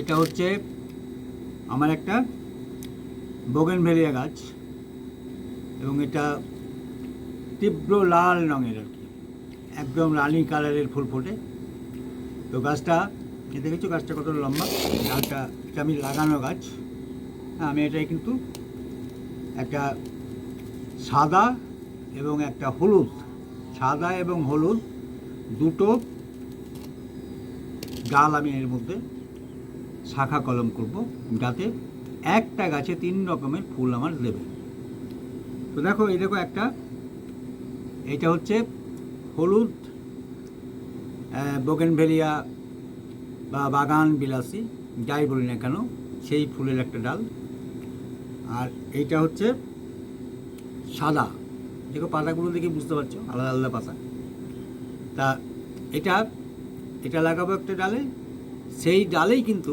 এটা হচ্ছে আমার একটা বোগেনভেলিয়া গাছ এবং এটা তীব্র লাল রঙের আর কি। একদম রানি কালারের ফুল ফোটে। তো গাছটা দেখেছ গাছটা কত লম্বা? গাছটা এটা আমি লাগানো গাছ। হ্যাঁ আমি এটাই কিন্তু একটা সাদা এবং একটা হলুদ। সাদা এবং হলুদ দুটো ডাল আমি এর মধ্যে শাখা কলম করব, যাতে একটা গাছে তিন রকমের ফুল আমার দেবে। তো দেখো, এই দেখো একটা, এটা হচ্ছে হলুদ বোগেনভেলিয়া বা বাগান বিলাসী, যাই বলি না কেন, সেই ফুলের একটা ডাল। আর এইটা হচ্ছে সাদা। দেখো, পাতাগুলো দেখে বুঝতে পারছ? আলাদা আলাদা পাতা। তা এটা এটা লাগাবো একটা ডালে সেই ডালেই কিন্তু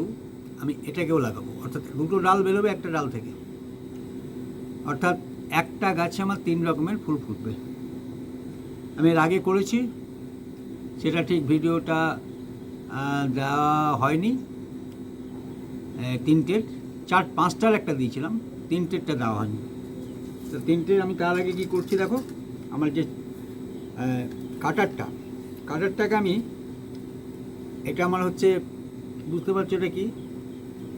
আমি এটাকেও লাগাবো। অর্থাৎ দুটো ডাল বেরোবে একটা ডাল থেকে। অর্থাৎ একটা গাছে আমার তিন রকমের ফুল ফুটবে। আমি এর আগে করেছি, সেটা ঠিক ভিডিওটা দেওয়া হয়নি। তিনটের চার, পাঁচটার একটা দিয়েছিলাম, তিনটেরটা দেওয়া হয়নি। তো তিনটের আমি তার আগে কী করছি দেখো, আমার যে কাটারটা, কাটারটাকে আমি, এটা আমার হচ্ছে বুঝতে পারছ এটা কি?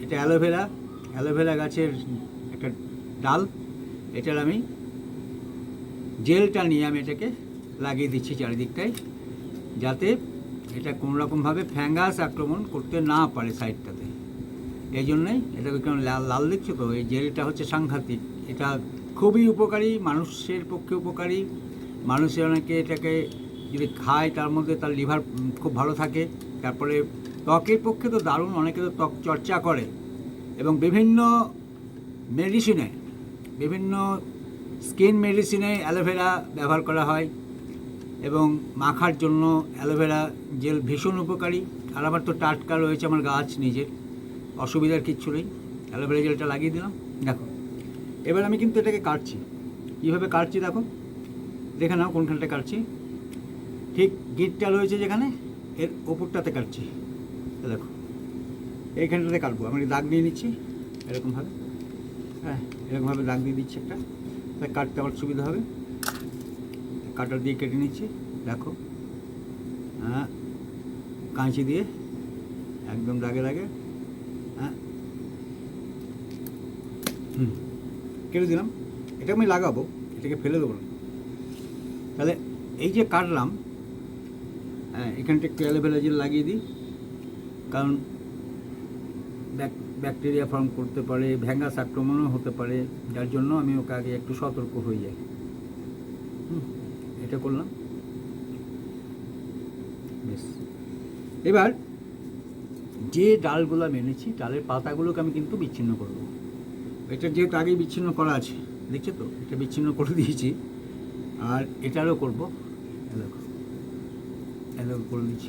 এটা অ্যালোভেরা অ্যালোভেরা গাছের একটা ডাল। এটার আমি জেলটা নিয়ে আমি এটাকে লাগিয়ে দিচ্ছি চারিদিকটায়, যাতে এটা কোনো রকমভাবে ফ্যাঙ্গাস আক্রমণ করতে না পারে সাইডটাতে এই জন্যই এটাকে কেন লাল লাল দেখছ তো? এই জেলটা হচ্ছে সাংঘাতিক। এটা খুবই উপকারী, মানুষের পক্ষে উপকারী। মানুষের অনেকে এটাকে যদি খায়, তার মধ্যে তার লিভার খুব ভালো থাকে। তারপরে ত্বকের পক্ষে তো দারুণ, অনেকে তো ত্বক চর্চা করে। এবং বিভিন্ন মেডিসিনে বিভিন্ন স্কিন মেডিসিনে অ্যালোভেরা ব্যবহার করা হয় এবং মাখার জন্য অ্যালোভেরা জেল ভীষণ উপকারী। আর আমার তো টাটকা রয়েছে আমার গাছ নিজের, অসুবিধার কিচ্ছু নেই। অ্যালোভেরা জেলটা লাগিয়ে দিলাম। দেখো, এবার আমি কিন্তু এটাকে কাটছি। কীভাবে কাটছি দেখো? দেখে নাও কোনখানটা কাটছি। ঠিক গিটটা রয়েছে যেখানে, এর ওপরটাতে কাটছি। দেখো। এইখানটাতে কাটবো। আমি দাগ দিয়ে নিচ্ছি, এরকমভাবে। হ্যাঁ এরকমভাবে দাগ দিয়ে দিচ্ছি একটা। তাই কাটতে আমার সুবিধা হবে। কাটার দিয়ে কেটে নিচ্ছি, দেখো। হ্যাঁ কাঁচি দিয়ে, একদম দাগে দাগে। হ্যাঁ। হুম, কেটে দিলাম। এটা আমি লাগাবো, এটাকে ফেলে দেবো না। তাহলে এই যে কাটলাম হ্যাঁ এখানটা একটু অ্যালোভেরা জেল লাগিয়ে দিই। কারণ ব্যাক- ব্যাকটেরিয়া ফর্ম করতে পারে, ভ্যাঙ্গাস আক্রমণও হতে পারে, যার জন্য আমি ওকে আগে একটু সতর্ক হয়ে যাই এটা করলাম। বেশ। এবার যে ডালগুলো আমি এনেছি, ডালের পাতাগুলোকে আমি কিন্তু বিচ্ছিন্ন করব। এটা যেহেতু আগেই বিচ্ছিন্ন করা আছে, দেখছ তো? এটা বিচ্ছিন্ন করে দিয়েছি। আর এটারও করব। এ দেখো। এরকম করে দিচ্ছি।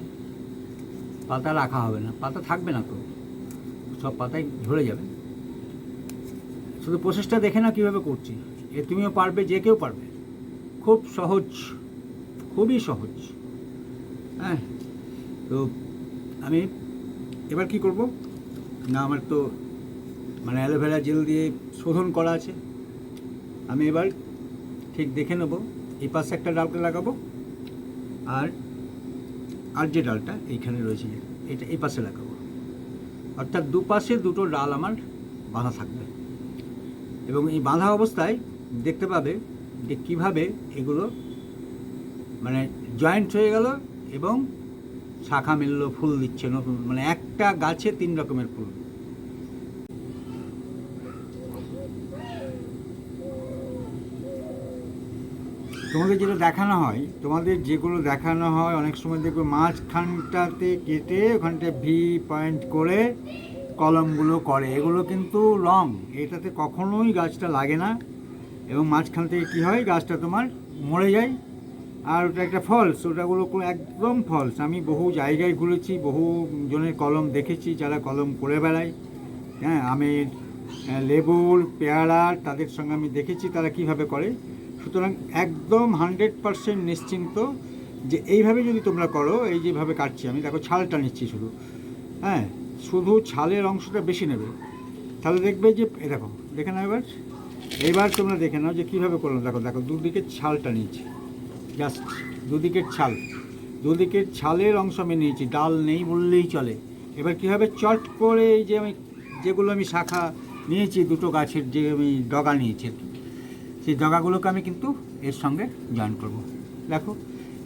পাতা রাখা হবে না, পাতা থাকবে না তো। সব পাতায় ঝরে যাবে। শুধু প্রসেসটা দেখে না কীভাবে করছি। এ তুমিও পারবে, যে কেউ পারবে। খুব সহজ, খুবই সহজ। হ্যাঁ তো আমি এবার কি করব? না, আমার তো মানে অ্যালোভেরা জেল দিয়ে শোধন করা আছে। আমি এবার ঠিক দেখে নেব। এই পাশে একটা ডালকে লাগাবো। আর আর যে ডালটা এইখানে রয়েছে, এটা এই পাশে লাগাবো অর্থাৎ দুপাশে দুটো ডাল আমার বাঁধা থাকবে। এবং এই বাঁধা অবস্থায় দেখতে পাবে যে কীভাবে এগুলো মানে জয়েন্ট হয়ে গেল এবং শাখা মিলল, ফুল দিচ্ছে, নতুন মানে একটা গাছে তিন রকমের ফুল। তোমাদের যেটা দেখানো হয় তোমাদের যেগুলো দেখানো হয় অনেক সময় দেখবে মাঝখানটাতে কেটে ওখানটা ভি পয়েন্ট করে কলমগুলো করে। এগুলো কিন্তু লং এটাতে কখনোই গাছটা লাগে না। এবং মাঝখান থেকে কী হয় গাছটা তোমার মরে যায়। আর ওটা একটা ফলস ওটাগুলো একদম ফলস আমি বহু জায়গায় ঘুরেছি বহু জনের কলম দেখেছি যারা কলম করে বেড়ায়। হ্যাঁ আহ, লেবুর পেয়ারা তাদের সঙ্গে আমি দেখেছি তারা কীভাবে করে। সুতরাং একদম হান্ড্রেড পারসেন্ট নিশ্চিন্ত যে এইভাবে যদি তোমরা করো, এই যেভাবে কাটছি আমি, দেখো ছালটা নিচ্ছি শুধু। হ্যাঁ শুধু ছালের অংশটা বেশি নেবে। তাহলে দেখবে যে এ দেখো, দেখে নাও এবার। এবার তোমরা দেখে নাও যে কীভাবে করলাম। দেখো দেখো, দুদিকের ছালটা নিয়েছি। জাস্ট দুদিকের ছাল। দুদিকের ছালের অংশ আমি নিয়েছি। ডাল নেই বললেই চলে। এবার কীভাবে চট করে এই যে আমি, যেগুলো আমি শাখা নিয়েছি, দুটো গাছের যে আমি ডগা নিয়েছি সেই ডগাগুলোকে আমি কিন্তু এর সঙ্গে জয়েন করব। দেখো,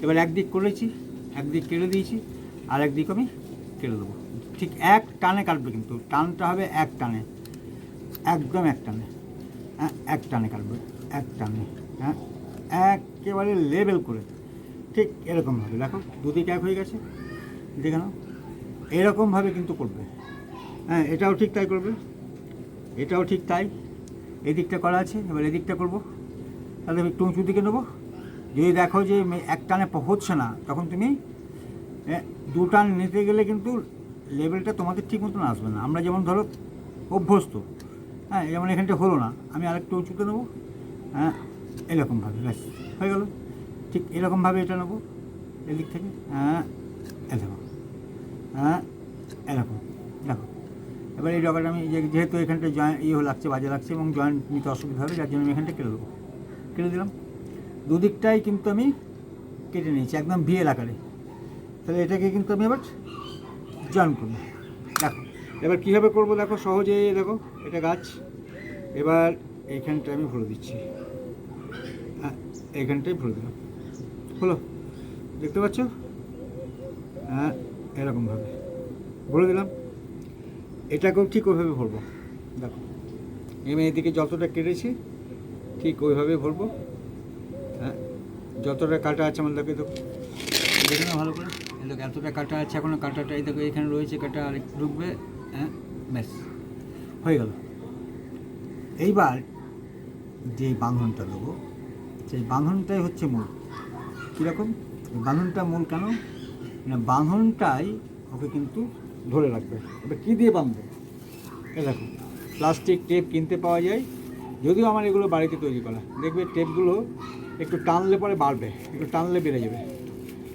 এবার একদিক করেছি, একদিক কেটে দিয়েছি আর একদিক আমি কেটে দেবো। ঠিক এক টানে কাটবে কিন্তু, টানটা হবে এক টানে। একদম এক টানে। হ্যাঁ এক টানে কাটবে, এক টানে। হ্যাঁ একেবারে লেবেল করে। ঠিক এরকমভাবে, দেখো, দুদিকে এক হয়ে গেছে। দেখে নাও, এরকমভাবে কিন্তু করবে। হ্যাঁ এটাও ঠিক তাই করবে। এটাও ঠিক তাই। এদিকটা করা আছে, এবার এদিকটা করব। তাহলে একটু উঁচু দিকে নেব। যদি দেখো যে এক টানে হচ্ছে না, তখন তুমি দু টান নিতে গেলে কিন্তু লেভেলটা তোমাদের ঠিক মতন আসবে না। আমরা যেমন ধরো অভ্যস্ত হ্যাঁ যেমন এখানটা হলো না, আমি আরেকটু উঁচুতে নেব হ্যাঁ এরকমভাবে, ব্যাস, হয়ে গেল। ঠিক এরকমভাবে এটা নেব, এদিক থেকে হ্যাঁ এরকম হ্যাঁ এরকম। এবার এই ডগাটা আমি যেহেতু এখানটা জয়েন্ট ইয়ে লাগছে, বাজে লাগছে এবং জয়েন্ট নিতে অসুবিধা হবে, যার জন্য আমি এখানটা কেটে দেবো। কেটে দিলাম। দুদিকটাই কিন্তু আমি কেটে নিয়েছি, একদম ভিএল আকারে। তাহলে এটাকে কিন্তু আমি এবার জয়েন করব। দেখো, এবার কীভাবে করব দেখো, সহজে দেখো, এটা গাছ। এবার এইখানটা আমি ভরে দিচ্ছি। হ্যাঁ এইখানটাই ভরে দিলাম। হলো, দেখতে পাচ্ছ? হ্যাঁ এরকমভাবে। ভরে দিলাম। এটাকেও ঠিক ওইভাবে ভরবো। দেখো। আমি এদিকে যতটা কেটেছি, ঠিক ওইভাবে ভরবো। হ্যাঁ যতটা কাটা আছে আমার দেখে, দেখো নাও ভালো করে। দেখো, এতটা কাটা আছে এখনও কাটাটা এই দেখো এখানে রয়েছে, কাটা আর ঢুকবে হ্যাঁ ব্যাস। হয়ে গেল। এইবার যে বাঁধনটা দেবো, সেই বাঁধনটাই হচ্ছে মূল। কীরকম? বাঁধনটা মূল কেন? না, বাঁধনটাই ওকে কিন্তু ধরে রাখবে। এবার কী দিয়ে বাঁধবে? এ দেখো প্লাস্টিক টেপ কিনতে পাওয়া যায়। যদিও আমার এগুলো বাড়িতে তৈরি করা। দেখবে টেপগুলো একটু টানলে পরে বাড়বে, একটু টানলে বেড়ে যাবে।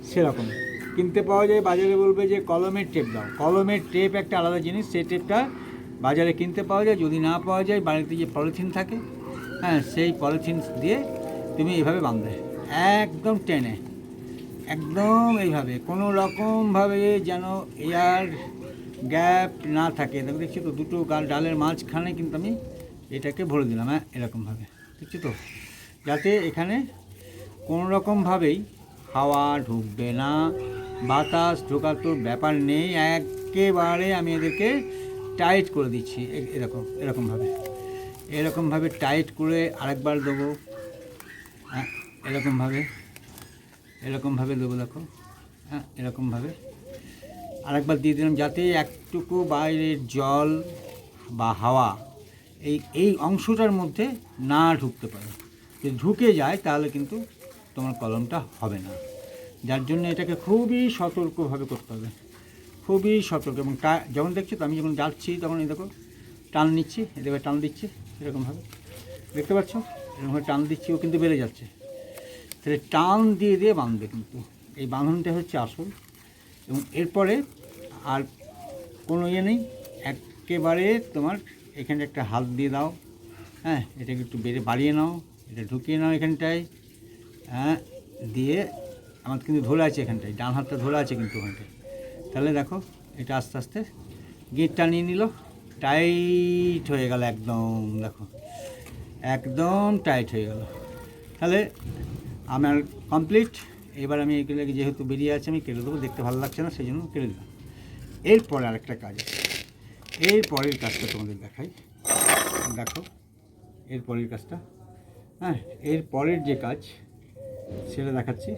সেরকম। কিনতে পাওয়া যায়, বাজারে বলবে যে, কলমের টেপ দাও। কলমের টেপ একটা আলাদা জিনিস, সেই টেপটা বাজারে কিনতে পাওয়া যায়। যদি না পাওয়া যায়, বাড়িতে যে পলিথিন থাকে হ্যাঁ সেই পলিথিন দিয়ে তুমি এইভাবে বাঁধবে। একদম টেনে। একদম এইভাবে। কোনো রকমভাবে যেন এয়ার গ্যাপ না থাকে। দেখো, দেখছি তো, দুটো গাল ডালের মাঝখানে কিন্তু আমি এটাকে ভরে দিলাম হ্যাঁ এরকমভাবে। দেখছি তো? যাতে এখানে কোনো রকমভাবেই হাওয়া ঢুকবে না, বাতাস ঢোকার তো ব্যাপার নেই। একেবারে আমি এদেরকে টাইট করে দিচ্ছি এরকম এরকমভাবে। এরকমভাবে টাইট করে আরেকবার দেবো। হ্যাঁ এরকমভাবে। এরকমভাবে দেবো, দেখো। হ্যাঁ এরকমভাবে। আরেকবার দিয়ে দিলাম যাতে একটুকু বাইরের জল বা হাওয়া এই এই অংশটার মধ্যে না ঢুকতে পারে। যদি ঢুকে যায় তাহলে কিন্তু তোমার কলমটা হবে না। যার জন্য এটাকে খুবই সতর্কভাবে করতে হবে। খুবই সতর্ক এবং যখন দেখছি তো আমি যখন যাচ্ছি তখন এই দেখো, টান নিচ্ছি, এদিকে টান দিচ্ছি, এরকমভাবে। দেখতে পাচ্ছ? এরকমভাবে টান দিচ্ছি, ও কিন্তু বেড়ে যাচ্ছে। তাহলে টান দিয়ে দিয়ে বাঁধবে কিন্তু। এই বাঁধনটা হচ্ছে আসল। এবং এরপরে আর কোনো ইয়ে নেই। একেবারে তোমার এখানে একটা হাত দিয়ে দাও। হ্যাঁ এটাকে একটু বেড়ে বাড়িয়ে নাও, এটা ঢুকিয়ে নাও এখানটায়। হ্যাঁ দিয়ে আমার কিন্তু ধরে আছে এখানটায়, ডান হাতটা ধরে আছে কিন্তু ওখানটায়। তাহলে দেখো, এটা আস্তে আস্তে গিট টানিয়ে নিল। টাইট হয়ে গেল একদম, দেখো। একদম টাইট হয়ে গেল। তাহলে আমার কমপ্লিট। এবার আমি এগুলোকে যেহেতু বেরিয়ে আছে, আমি কেটে দেবো, দেখতে ভালো লাগছে না, সেই জন্য কেটে দিলাম। এরপরে আরেকটা কাজ আছে। এর পরের কাজটা তোমাদের দেখাই। দেখো, এর পরের কাজটা। হ্যাঁ এর পরের যে কাজ, সেটা দেখাচ্ছি।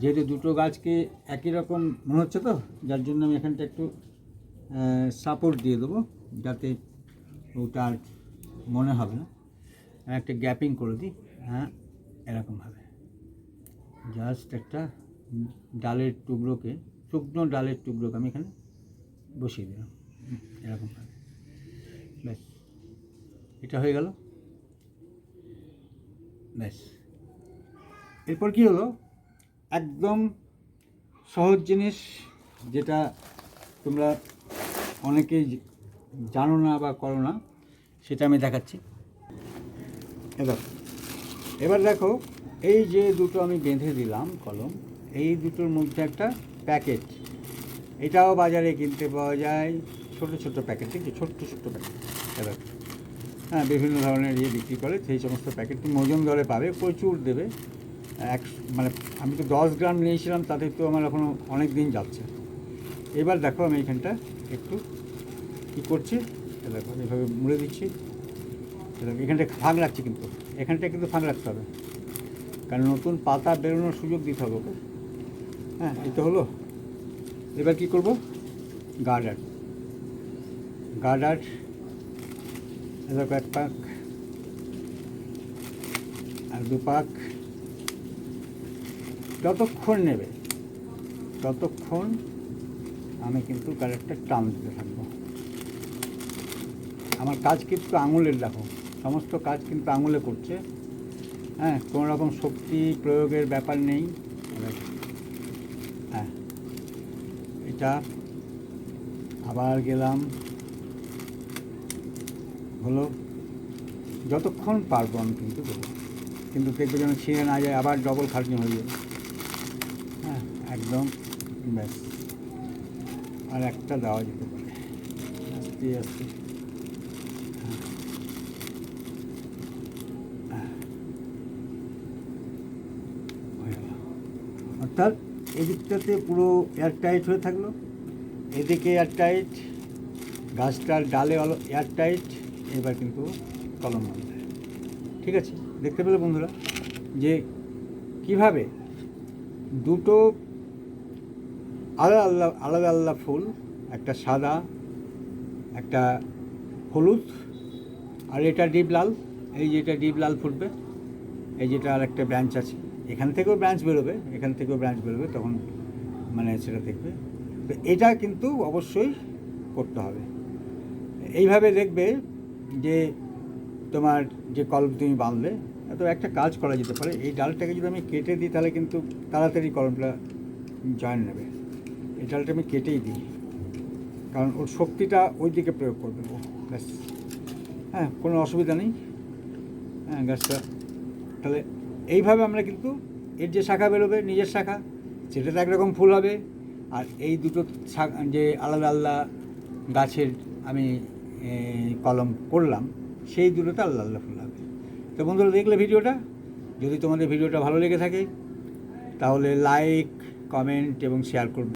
যেহেতু দুটো গাছকে একই রকম মনে হচ্ছে তো, যার জন্য আমি এখানটা একটু সাপোর্ট দিয়ে দেবো, যাতে ওটা আর মনে হবে না। একটা গ্যাপিং করে দিই। হ্যাঁ এরকমভাবে জাস্ট একটা ডালের টুকরোকে শুকনো ডালের টুকরোকে আমি এখানে বসিয়ে দিলাম। হুম, এরকমভাবে ব্যাস। এটা হয়ে গেল। ব্যাস। এরপর কি হলো? একদম সহজ জিনিস যেটা তোমরা অনেকেই জানো না বা করো না সেটা আমি দেখাচ্ছি। এবার এবার দেখো এই যে দুটো আমি বেঁধে দিলাম কলম, এই দুটোর মধ্যে একটা প্যাকেট। এটাও বাজারে কিনতে পাওয়া যায়, ছোট ছোট প্যাকেট আছে? ছোট্ট ছোট্ট প্যাকেট। এবার হ্যাঁ বিভিন্ন ধরনের ইয়ে বিক্রি করে সেই সমস্ত প্যাকেট তুমি ওজন দরে পাবে, প্রচুর দেবে। এক মানে আমি তো দশ গ্রাম নিয়েছিলাম, তাতে তো আমার এখনও অনেক দিন যাচ্ছে। এবার দেখো আমি এখানটা একটু কী করছি। দেখো এভাবে মুড়ে দিচ্ছি। এখানটা ফাঁক রাখছি কিন্তু। এখানটা কিন্তু ফাঁক রাখতে হবে। কারণ নতুন পাতা বেরোনোর সুযোগ দিতে হবে ওকে। হ্যাঁ এই তো হলো। এবার কি করব? গার্ডার। গার্ডার এরকম এক পাক, আর দু পাক। যতক্ষণ নেবে, ততক্ষণ আমি কিন্তু গার্ডারটা টান দিতে থাকব। আমার কাজ কিন্তু আঙুলের, দেখো। সমস্ত কাজ কিন্তু আঙুলে করছে। হ্যাঁ কোনো রকম শক্তি প্রয়োগের ব্যাপার নেই। হ্যাঁ এটা আবার গেলাম। হলো, যতক্ষণ পারব আমি কিন্তু কিন্তু দেখবে যেন ছিঁড়ে না যায়, আবার ডবল খাটনি হয়ে যাবে। হ্যাঁ একদম, ব্যাস। আর একটা দেওয়া যেতে পারে। আস্তে আস্তে হ্যাঁ। হ্যাঁ। হয়ে গেল। অর্থাৎ এদিকটাতে পুরো এয়ারটাইট হয়ে থাকল। এদিকে এয়ারটাইট গাছটার ডালে এয়ারটাইট এবার কিন্তু কলম বাঁধবে ঠিক আছে? দেখতে পেলে বন্ধুরা যে কীভাবে দুটো আলাদা আলাদা আলাদা আলাদা ফুল, একটা সাদা, একটা হলুদ, আর এটা ডিপ লাল, এই যেটা ডিপ লাল ফুটবে, এই যেটা আর একটা ব্রাঞ্চ আছে। এখান থেকেও ব্রাঞ্চ বেরোবে, এখান থেকেও ব্রাঞ্চ বেরোবে, তখন মানে সেটা দেখবে। তো এটা কিন্তু অবশ্যই করতে হবে। এইভাবে দেখবে যে তোমার যে কলম তুমি বাঁধলে, তো একটা কাজ করা যেতে পারে। এই ডালটাকে যদি আমি কেটে দিই, তাহলে কিন্তু তাড়াতাড়ি কলমটা জয়েন নেবে এই ডালটা আমি কেটেই দিই। কারণ ওর শক্তিটা ওই দিকে প্রয়োগ করবে ও, ব্যাস। হ্যাঁ কোনো অসুবিধা নেই। হ্যাঁ গাছটা তাহলে এইভাবে আমরা কিন্তু এর যে শাখা বেরোবে, নিজের শাখা সেটাতে একরকম ফুল হবে। আর এই দুটো যে আলাদা আলাদা গাছের আমি কলম করলাম, সেই দুটোতে আলাদা আলাদা ফুল হবে। তো বন্ধুরা, দেখলে ভিডিওটা? যদি তোমাদের ভিডিওটা ভালো লেগে থাকে, তাহলে লাইক কমেন্ট এবং শেয়ার করবে।